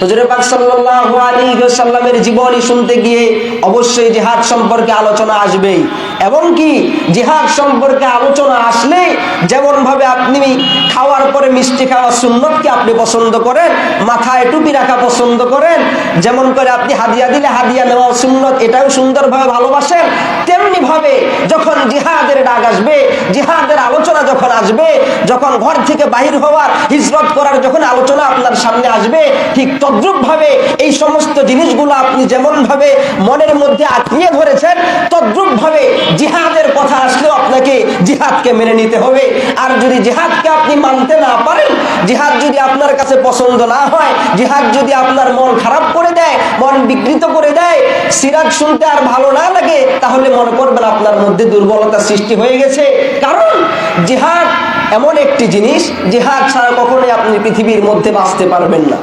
হুজুরে পাক সাল্লাল্লাহু আলাইহি ওয়াসাল্লামের জীবনী শুনতে গিয়ে অবশ্যই জিহাদ সম্পর্কে আলোচনা আসবেই। এবং কি, জিহাদ সম্পর্কে আলোচনা আসলে যেমন ভাবে আপনি খাওয়ার পরে মিষ্টি খাওয়া সুন্নতকে আপনি পছন্দ করেন, মাথায় টুপি রাখা পছন্দ করেন, যেমন করে আপনি হাদিয়া দিলে হাদিয়া নেওয়া সুন্নত, এটাও সুন্দরভাবে ভালোবাসেন তেমনি ভাবে যখন জিহাদের ডাক আসবে, জিহাদের আলোচনা যখন আসবে, যখন ঘর থেকে বাহির হওয়ার হিজরত করার যখন আলোচনা সামনে আসবে, ঠিক তদ্রুপ ভাবে এই সমস্ত জিনিসগুলো আপনি যেমন ভাবে মনের মধ্যে আঁকড়িয়ে ধরেছেন তদ্রুপ ভাবে জিহাদের কথা আসলেও আপনাকে জিহাদকে মেনে নিতে হবে। আর যদি জিহাদকে আপনি মানতে না পারেন, জিহাদ যদি আপনার কাছে পছন্দ না হয়, জিহাদ যদি আপনার মন খারাপ করে দেয়, মন বিকৃত করে দেয়, সিরাজ শুনতে আর ভালো না লাগে, তাহলে মনে করবেন আপনার মধ্যে দুর্বলতা সৃষ্টি হয়ে গেছে। কারণ জিহাদ এমন একটি জিনিস যে জিহাদ ছাড়া কখনোই আপনি পৃথিবীর মধ্যে বাঁচতে পারবেন না।